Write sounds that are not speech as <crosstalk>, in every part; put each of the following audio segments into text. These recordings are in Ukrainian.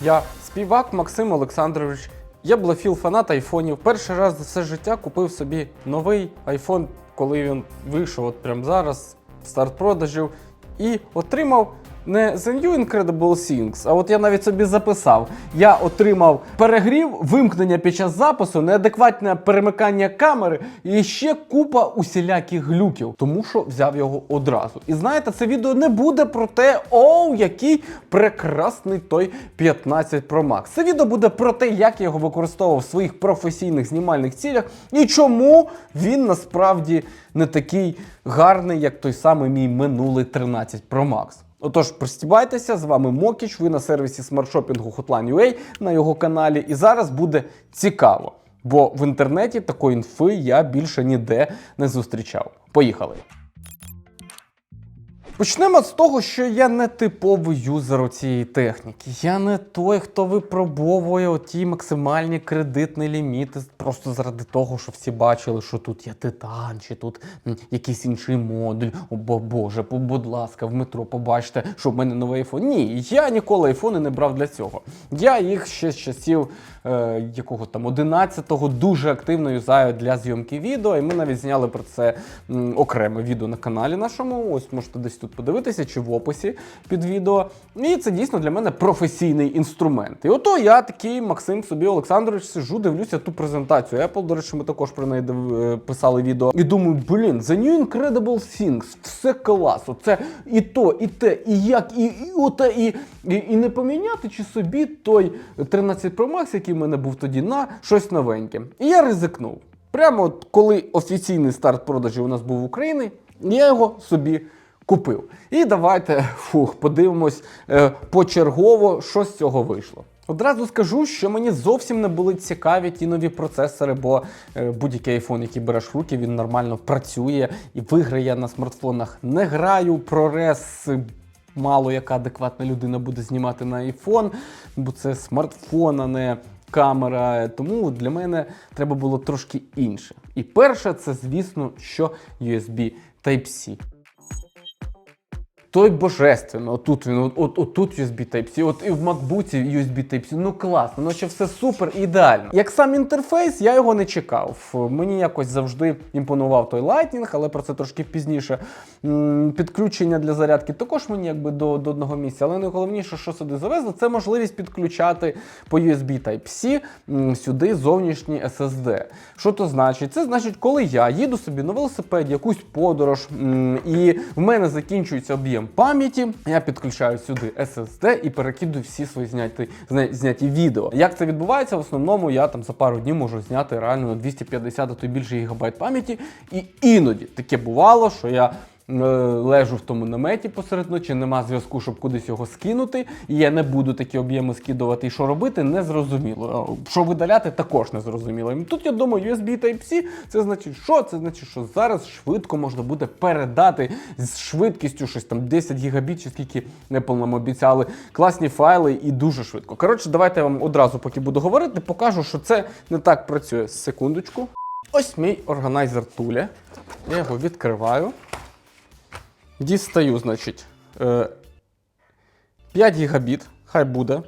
Я співак Максим Олександрович. Я блофіл фанат айфонів. Перший раз за все життя купив собі новий айфон, коли він вийшов от прямо зараз, старт продажів, і отримав не The New Incredible Things, а от я навіть собі записав. Я отримав перегрів, вимкнення під час запису, неадекватне перемикання камери і ще купа усіляких глюків, тому що взяв його одразу. І знаєте, це відео не буде про те, оу, який прекрасний той 15 Pro Max. Це відео буде про те, як я його використовував в своїх професійних знімальних цілях і чому він насправді не такий гарний, як той самий мій минулий 13 Pro Max. Отож, пристібайтеся, з вами Мокіч, ви на сервісі смартшопінгу Hotline.ua на його каналі. І зараз буде цікаво, бо в інтернеті такої інфи я більше ніде не зустрічав. Поїхали! Почнемо з того, що я не типовий юзер цієї техніки. Я не той, хто випробовує оті максимальні кредитні ліміти просто заради того, що всі бачили, що тут є титан, чи тут якийсь інший модуль. О, бо Боже, будь ласка, в метро побачите, що в мене новий айфон. Ні, я ніколи айфони не брав для цього. Я їх ще з часів е, якого там 11-го дуже активно юзаю для зйомки відео. І ми навіть зняли про це м, окреме відео на каналі нашому. Ось можете десь тут подивитися чи в описі під відео. І це дійсно для мене професійний інструмент. І ото я такий Максим собі Олександрович сижу, дивлюся ту презентацію. Apple, до речі, ми також про неї е, писали відео. І думаю, блін, The New Incredible Things, все клас. Оце і то, і те, і як, і, і оте, і, і, і не поміняти чи собі той 13 Pro Max, який в мене був тоді, на щось новеньке. І я ризикнув. Прямо от коли офіційний старт продажів у нас був в Україні, я його собі купив. І давайте фух, подивимось е, почергово, що з цього вийшло. Одразу скажу, що мені зовсім не були цікаві ті нові процесори, бо е, будь-який айфон, який береш в руки, він нормально працює. І в ігри я на смартфонах не граю. Е, мало яка адекватна людина буде знімати на iPhone, бо це смартфон, а не камера. Тому для мене треба було трошки інше. І перше, це звісно, що USB Type-C. Той божественно, отут він, от, от, отут USB Type-C, от і в MacBook USB Type-C. Ну класно, ну ще все супер, ідеально. Як сам інтерфейс, я його не чекав. Мені якось завжди імпонував той Lightning, але про це трошки пізніше. Підключення для зарядки також мені якби до, до одного місця. Але найголовніше, що сюди завезли, це можливість підключати по USB Type-C сюди зовнішній SSD. Що то значить? Це значить, коли я їду собі на велосипеді, якусь подорож, і в мене закінчується об'єм пам'яті, я підключаю сюди SSD і перекидую всі свої зняті, зняті відео. Як це відбувається? В основному я там за пару днів можу зняти реально на 250 а то й більше гігабайт пам'яті. І іноді таке бувало, що я. Е, Лежу в тому наметі посеред ночі, нема зв'язку, щоб кудись його скинути, і я не буду такі об'єми скидувати. І що робити, не зрозуміло. Що видаляти, також не зрозуміло. Тут я думаю, USB Type-C, це значить, що? Це значить, що зараз швидко можна буде передати з швидкістю щось там 10 гігабіт, чи скільки нам обіцяли, класні файли і дуже швидко. Коротше, давайте я вам одразу, поки буду говорити, покажу, що це не так працює. Секундочку. Ось мій органайзер Туля. Я його відкриваю. Дістаю, значить, е, 5 гігабіт, хай буде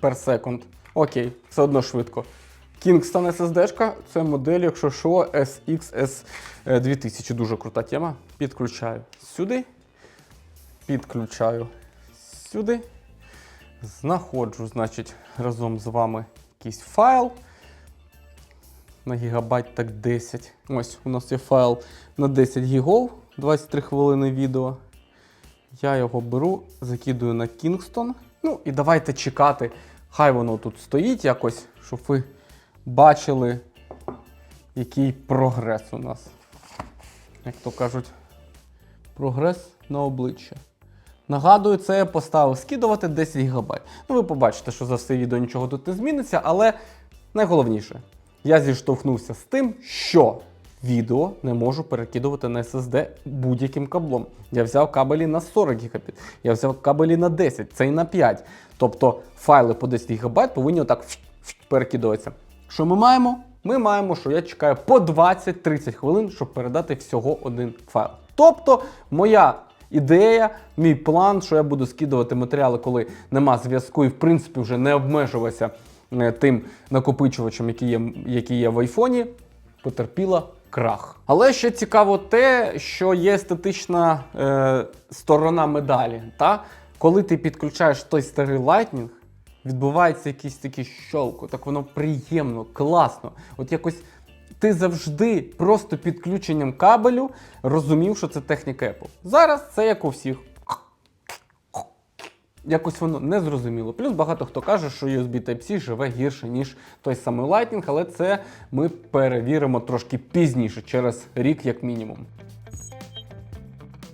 per секунд. Окей, все одно швидко. Kingston SSD, це модель, якщо що, SXS 2000. Дуже крута тема. Підключаю сюди. Підключаю сюди. Знаходжу, значить, разом з вами якийсь файл. На гігабайт так 10. Ось у нас є файл на 10 гігов, 23 хвилини відео. Я його беру, закидую на Kingston. Ну і давайте чекати. Хай воно тут стоїть якось, щоб ви бачили, який прогрес у нас. Як то кажуть, прогрес на обличчя. Нагадую, це я поставив скидувати 10 ГБ. Ну, ви побачите, що за все відео нічого тут не зміниться, але найголовніше, я зіштовхнувся з тим, що відео не можу перекидувати на SSD будь-яким каблом. Я взяв кабелі на 40 ГБ, я взяв кабелі на 10, це і на 5. Тобто файли по 10 ГБ повинні отак перекидуватися. Що ми маємо? Ми маємо, що я чекаю по 20-30 хвилин, щоб передати всього один файл. Тобто, моя ідея, мій план, що я буду скидувати матеріали, коли нема зв'язку, і в принципі вже не обмежувався е, тим накопичувачем, який є, який є в айфоні, потерпіла крах. Але ще цікаво те, що є естетична е, сторона медалі. Та? Коли ти підключаєш той старий лайтнінг, відбувається якийсь такий щолку, так воно приємно, класно. От якось ти завжди просто підключенням кабелю розумів, що це техніка Apple. Зараз це як у всіх. Якось воно не зрозуміло. Плюс багато хто каже, що USB Type-C живе гірше, ніж той самий Lightning, але це ми перевіримо трошки пізніше, через рік, як мінімум.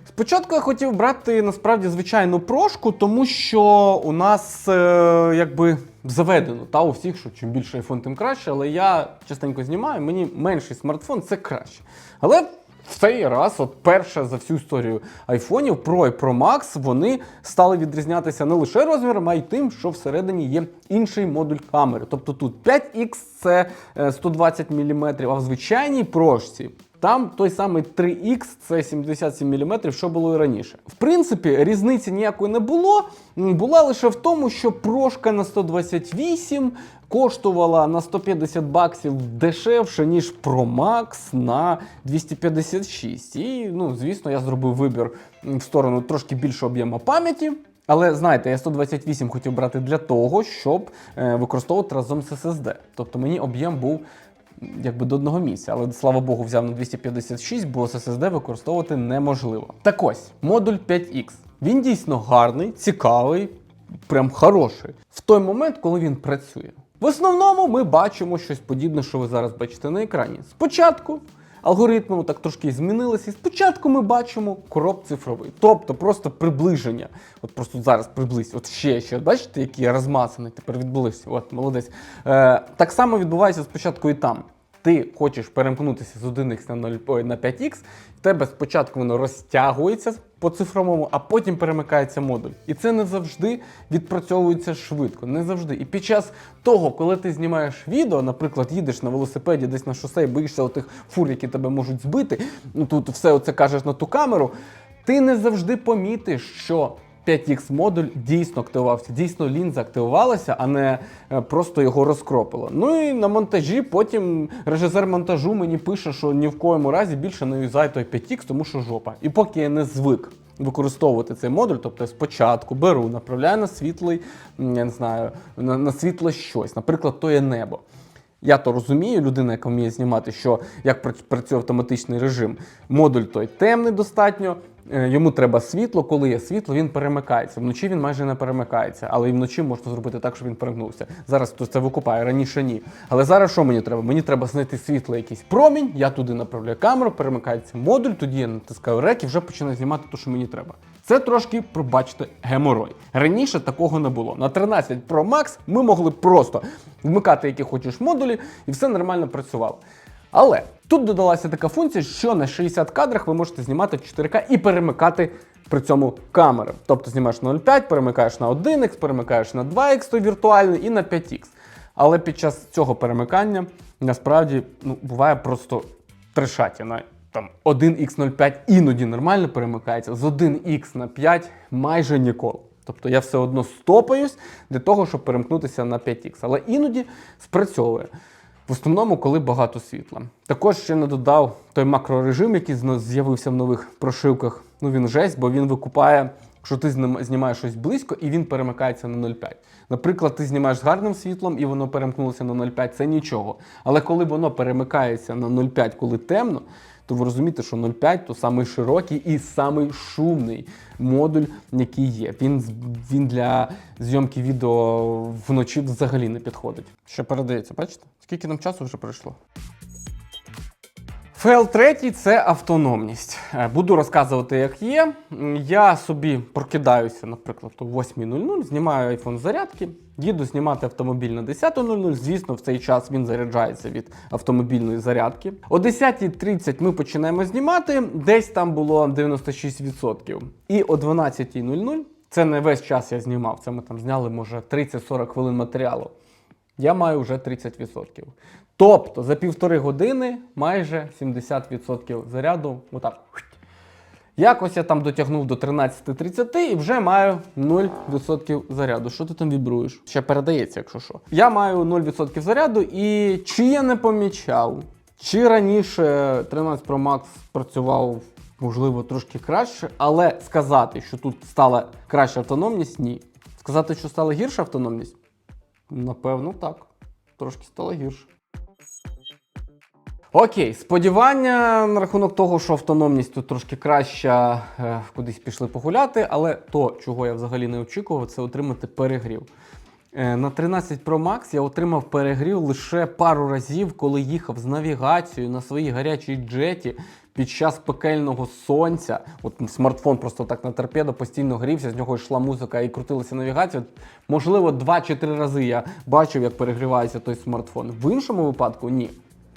Спочатку я хотів брати насправді звичайну прошку, тому що у нас е, якби заведено та у всіх, що чим більше iPhone, тим краще. Але я частенько знімаю, мені менший смартфон це краще. Але в цей раз, от перше за всю історію айфонів Pro і Pro Max, вони стали відрізнятися не лише розміром, а й тим, що всередині є інший модуль камери. Тобто тут 5X це е, 120 мм, а в звичайній прошці там той самий 3X, це 77 мм, що було і раніше. В принципі, різниці ніякої не було. Була лише в тому, що прошка на 128 коштувала на 150 баксів дешевше, ніж Pro Max на 256. І, ну, звісно, я зробив вибір в сторону трошки більшого об'єму пам'яті. Але знаєте, я 128 хотів брати для того, щоб е, використовувати разом з SSD. Тобто мені об'єм був якби до одного місця, але слава Богу, взяв на 256, бо SSD використовувати неможливо. Так ось, модуль 5X. Він дійсно гарний, цікавий, прям хороший. В той момент, коли він працює. В основному ми бачимо щось подібне, що ви зараз бачите на екрані. Спочатку алгоритми так трошки змінилися. І спочатку ми бачимо короб цифровий, тобто просто приближення. От просто зараз приблизь, от ще ще бачите, який я розмазаний тепер відбулися. От молодець. Е, так само відбувається спочатку і там. Ти хочеш перемкнутися з 1х на 0, на 5х, в тебе спочатку воно розтягується по цифровому, а потім перемикається модуль. І це не завжди відпрацьовується швидко, не завжди. І під час того, коли ти знімаєш відео, наприклад, їдеш на велосипеді десь на шосе і боїшся отих фур, які тебе можуть збити, ну тут все оце кажеш на ту камеру, ти не завжди помітиш, що 5X модуль дійсно активувався, дійсно лінза активувалася, а не е, просто його розкропило. Ну і на монтажі потім режисер монтажу мені пише, що ні в коєму разі більше не юзай той 5X, тому що жопа. І поки я не звик використовувати цей модуль, тобто я спочатку беру, направляю на світлий, я не знаю, на, на світле щось, наприклад, то є небо. Я то розумію, людина, яка вміє знімати, що як працює автоматичний режим. Модуль той темний достатньо. Е, Йому треба світло. Коли є світло, він перемикається. Вночі він майже не перемикається, але і вночі можна зробити так, щоб він перегнувся. Зараз хтось це викупає, раніше ні. Але зараз що мені треба? Мені треба знайти світло, якийсь промінь. Я туди направляю камеру, перемикається модуль, тоді я натискаю рек і вже починаю знімати те, що мені треба. Це трошки, пробачте, геморой. Раніше такого не було. На 13 Pro Max ми могли просто вмикати які хочеш модулі, і все нормально працювало. Але тут додалася така функція, що на 60 кадрах ви можете знімати 4К і перемикати при цьому камери. Тобто знімаєш на 0,5, перемикаєш на 1х, перемикаєш на 2х, той віртуальний, і на 5х. Але під час цього перемикання насправді ну, буває просто трешатіна. Там 1х05 іноді нормально перемикається, з 1х на 5 майже ніколи. Тобто я все одно стопаюсь для того, щоб перемкнутися на 5х. Але іноді спрацьовує. В основному, коли багато світла. Також ще не додав той макрорежим, який з'явився в нових прошивках. Ну він жесть, бо він викупає, що ти знім- знімаєш щось близько і він перемикається на 0,5. Наприклад, ти знімаєш з гарним світлом і воно перемкнулося на 0,5, це нічого. Але коли воно перемикається на 0,5, коли темно, то ви розумієте, що 0,5 то самий широкий і самий шумний модуль, який є. Він, він для зйомки відео вночі взагалі не підходить. Що передається, бачите? Скільки нам часу вже пройшло? Фейл третій це автономність. Е, Буду розказувати, як є. Я собі прокидаюся, наприклад, о 8.00, знімаю iPhone з зарядки, їду знімати автомобіль на 10.00. Звісно, в цей час він заряджається від автомобільної зарядки. О 10.30 ми починаємо знімати, десь там було 96%. І о 12.00, це не весь час я знімав, це ми там зняли, може, 30-40 хвилин матеріалу я маю вже 30%. Тобто за півтори години майже 70% заряду. Отак. Якось я там дотягнув до 13.30 і вже маю 0% заряду. Що ти там вібруєш? Ще передається, якщо що. Я маю 0% заряду, і чи я не помічав, чи раніше 13 Pro Max працював, можливо, трошки краще, але сказати, що тут стала краща автономність, ні. Сказати, що стала гірша автономність? Напевно, так. Трошки стало гірше. Окей, сподівання на рахунок того, що автономність тут трошки краща, е, кудись пішли погуляти, але то, чого я взагалі не очікував, це отримати перегрів. Е, На 13 Pro Max я отримав перегрів лише пару разів, коли їхав з навігацією на своїй гарячій джеті під час пекельного сонця. От смартфон просто так на торпедо постійно грівся, з нього йшла музика і крутилася навігація. Можливо, 2 чи 3 рази я бачив, як перегрівається той смартфон. В іншому випадку ні.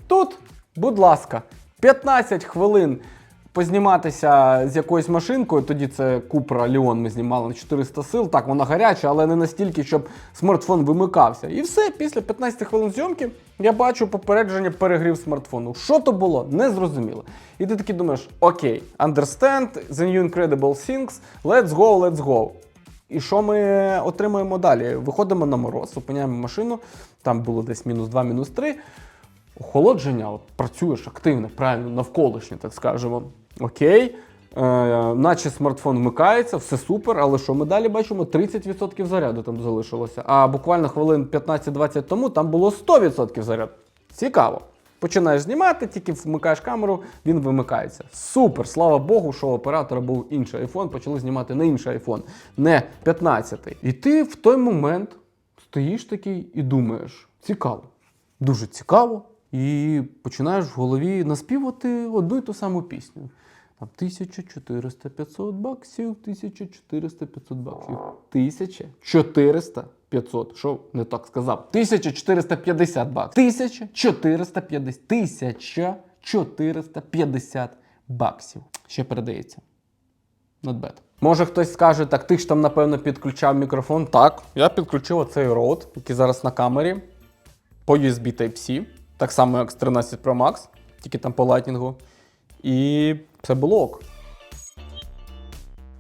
Тут, будь ласка, 15 хвилин позніматися з якоюсь машинкою. Тоді це Купра Леон ми знімали на 400 сил. Так, вона гаряча, але не настільки, щоб смартфон вимикався. І все, після 15 хвилин зйомки я бачу попередження перегрів смартфону. Що то було? Незрозуміло. І ти такий думаєш: окей, understand, the new incredible things, let's go, let's go. І що ми отримуємо далі? Виходимо на мороз, зупиняємо машину, там було десь мінус 2, мінус 3. Охолодження, от, працюєш активно, правильно, навколишнє, так скажемо. Окей. Е, наче смартфон вмикається, все супер, але що ми далі бачимо? 30% заряду там залишилося. А буквально хвилин 15-20 тому там було 100% заряду. Цікаво. Починаєш знімати, тільки вмикаєш камеру, він вимикається. Супер! Слава Богу, що у оператора був інший iPhone, почали знімати на інший iPhone, не 15-й. І ти в той момент стоїш такий і думаєш: цікаво, дуже цікаво. І починаєш в голові наспівати одну і ту саму пісню. Там 1400 500 баксів, 1400 500 баксів. 1400 500. Що не так сказав? 1450 баксів. 1450. 1450 баксів. Ще передається. Not. Може хтось скаже, так ти ж там, напевно, підключав мікрофон. Так, я підключив оцей роут, який зараз на камері, по USB Type-C, так само, як з 13 Pro Max, тільки там по лайтінгу. І це було ок.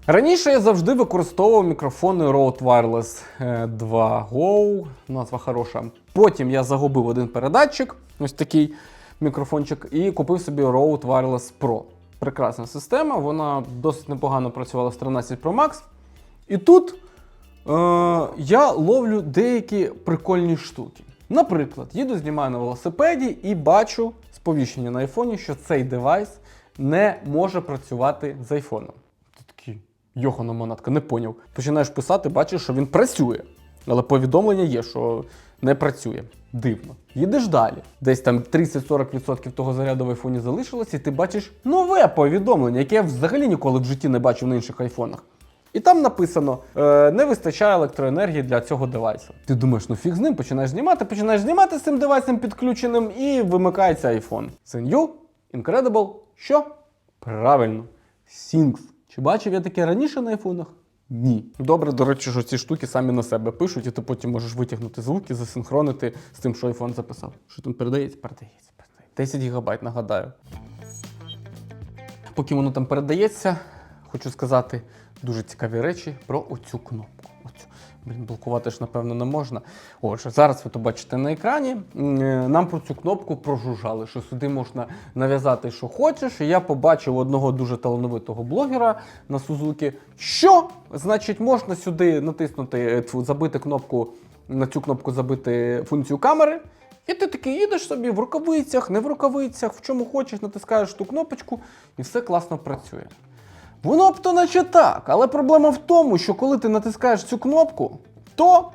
Раніше я завжди використовував мікрофони Rode Wireless е, 2 Go, назва хороша. Потім я загубив один передатчик, ось такий мікрофончик, і купив собі Rode Wireless Pro. Прекрасна система, вона досить непогано працювала з 13 Pro Max. І тут е, я ловлю деякі прикольні штуки. Наприклад, їду, знімаю на велосипеді і бачу сповіщення на айфоні, що цей девайс не може працювати з айфоном. Ти такий, йохана монатка, не поняв. Починаєш писати, бачиш, що він працює. Але повідомлення є, що не працює. Дивно. Їдеш далі. Десь там 30-40% того заряду в айфоні залишилось, і ти бачиш нове повідомлення, яке я взагалі ніколи в житті не бачив на інших айфонах. І там написано: е, не вистачає електроенергії для цього девайсу. Ти думаєш, ну фіг з ним, починаєш знімати, починаєш знімати з цим девайсом підключеним, і вимикається iPhone. Це new, incredible, що? Правильно, Things. Чи бачив я таке раніше на айфонах? Ні. Добре, до речі, що ці штуки самі на себе пишуть, і ти потім можеш витягнути звуки, засинхронити з тим, що iPhone записав. Що там передається? Передається, передається. 10 гігабайт, нагадаю. Поки воно там передається, хочу сказати дуже цікаві речі про оцю кнопку. Оцю. Блін, блокувати ж, напевно, не можна. Отже, зараз ви то бачите на екрані. Е, Нам про цю кнопку прожужжали, що сюди можна нав'язати, що хочеш. І я побачив одного дуже талановитого блогера на Сузуки. Що? Значить, можна сюди натиснути, е, забити кнопку, на цю кнопку забити функцію камери. І ти такий їдеш собі в рукавицях, не в рукавицях, в чому хочеш, натискаєш ту кнопочку, і все класно працює. Воно б то наче так, але проблема в тому, що коли ти натискаєш цю кнопку, то.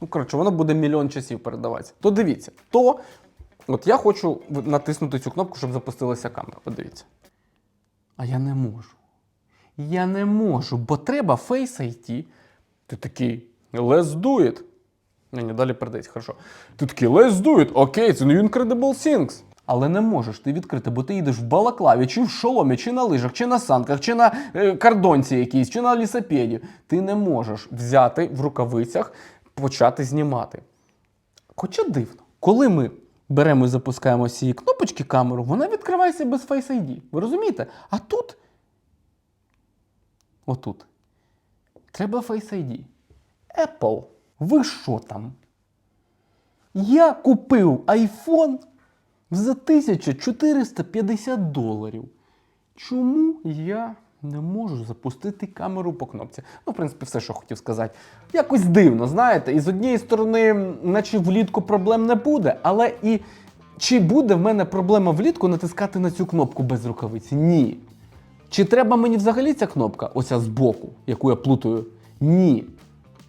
Ну, коротше, воно буде мільйон часів передаватися. То дивіться, то. От я хочу натиснути цю кнопку, щоб запустилася камера. Подивіться. А я не можу. Я не можу, бо треба Face ID. Ти такий, let's do it. Ні, ні, далі передається, хорошо. Ти такий, let's do it, окей, це new incredible things. Але не можеш ти відкрити, бо ти їдеш в балаклаві, чи в шоломі, чи на лижах, чи на санках, чи на е, кардонці якійсь, чи на лісопеді. Ти не можеш взяти в рукавицях, почати знімати. Хоча дивно, коли ми беремо і запускаємо цієї кнопочки камеру, вона відкривається без Face ID. Ви розумієте? А тут Отут. Треба Face ID. Apple, ви що там? Я купив iPhone за 1450 доларів. Чому я не можу запустити камеру по кнопці? Ну, в принципі, все, що хотів сказати. Якось дивно, знаєте, і з однієї сторони, наче влітку проблем не буде, але і чи буде в мене проблема влітку натискати на цю кнопку без рукавиці? Ні. Чи треба мені взагалі ця кнопка, оця збоку, яку я плутаю? Ні.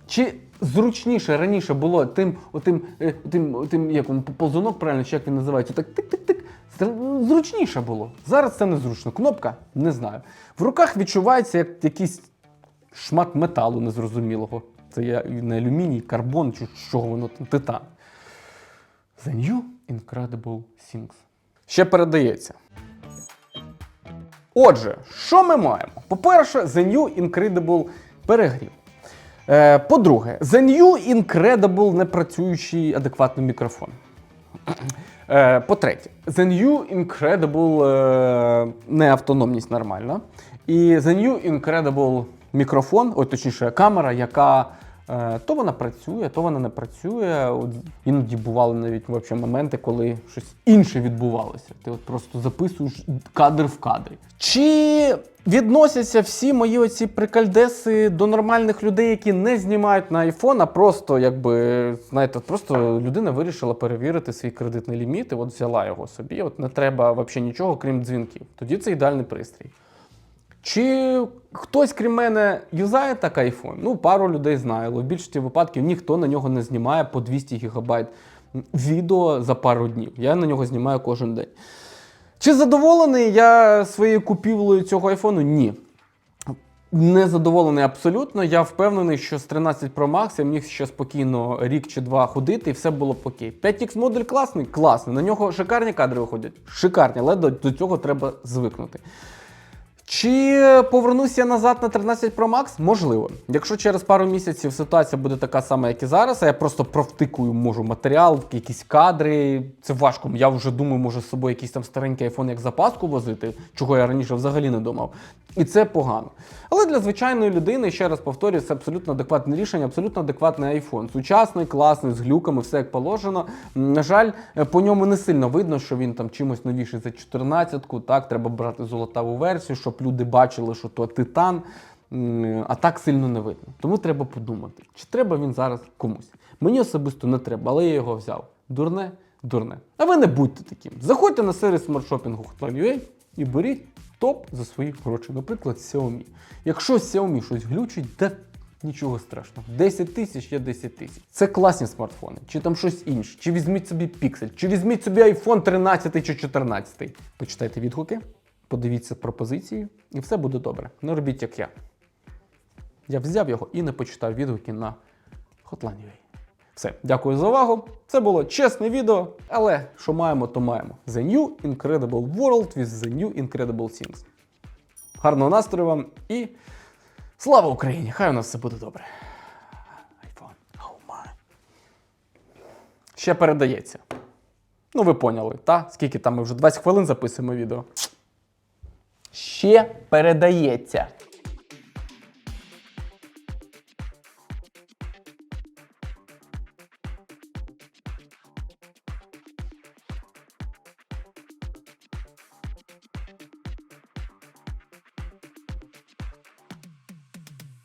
Чи зручніше раніше було тим, отим, е, тим, тим як він, ползунок, правильно, чи як він називається, так тик-тик-тик. Зручніше було. Зараз це незручно. Кнопка не знаю. В руках відчувається як якийсь шмат металу незрозумілого. Це я не алюміній, карбон, чи чого воно там, титан. The New Incredible Things. Ще передається. Отже, що ми маємо? По-перше, The New Incredible перегрів. Е, по-друге, The New Incredible непрацюючий адекватний мікрофон. <clears throat> Е, по-третє, The New Incredible е, неавтономність нормальна. І The New Incredible мікрофон, ой, точніше, камера, яка то вона працює, то вона не працює. От іноді бували навіть вообще, моменти, коли щось інше відбувалося. Ти от просто записуєш кадр в кадрі. Чи відносяться всі мої оці прикальдеси до нормальних людей, які не знімають на iPhone, а просто, якби, знаєте, просто людина вирішила перевірити свій кредитний ліміт і от взяла його собі. От не треба взагалі нічого, крім дзвінків. Тоді це ідеальний пристрій. Чи хтось, крім мене, юзає так iPhone? Ну, пару людей знаю, але в більшості випадків ніхто на нього не знімає по 200 гігабайт відео за пару днів. Я на нього знімаю кожен день. Чи задоволений я своєю купівлею цього айфону? Ні. Не задоволений абсолютно. Я впевнений, що з 13 Pro Max я міг ще спокійно рік чи два ходити, і все було б окей. 5X модуль класний? Класний. На нього шикарні кадри виходять. Шикарні, але до, до цього треба звикнути. Чи повернуся назад на 13 Pro Max? Можливо. Якщо через пару місяців ситуація буде така сама, як і зараз, а я просто провтикую можу матеріал, якісь кадри. Це важко. Я вже думаю, може з собою якийсь там старенький iPhone як запаску возити, чого я раніше взагалі не думав. І це погано. Але для звичайної людини, ще раз повторюю, це абсолютно адекватне рішення, абсолютно адекватний iPhone. Сучасний, класний, з глюками, все як положено. На жаль, е, по ньому не сильно видно, що він там чимось новіший за 14-ку. Так, треба брати золотаву версію, щоб люди бачили, що то титан. А так сильно не видно. Тому треба подумати, чи треба він зараз комусь. Мені особисто не треба, але я його взяв. Дурне, дурне. А ви не будьте таким. Заходьте на сервіс смартшопінгу Hotline.ua і беріть топ за свої гроші. Наприклад, Xiaomi. Якщо Xiaomi щось глючить, де нічого страшного. 10 тисяч є 10 тисяч. Це класні смартфони, чи там щось інше, чи візьміть собі Pixel, чи візьміть собі iPhone 13 чи 14. Почитайте відгуки, подивіться пропозиції, і все буде добре. Не робіть як я. Я взяв його і не почитав відгуки на Hotline.ua. Все, дякую за увагу. Це було чесне відео, але що маємо, то маємо. The New Incredible World with the New Incredible Things. Гарного настрою вам і слава Україні! Хай у нас все буде добре. iPhone. Oh my. Ще передається. Ну, ви поняли, та? Скільки там ми вже 20 хвилин записуємо відео. Ще передається.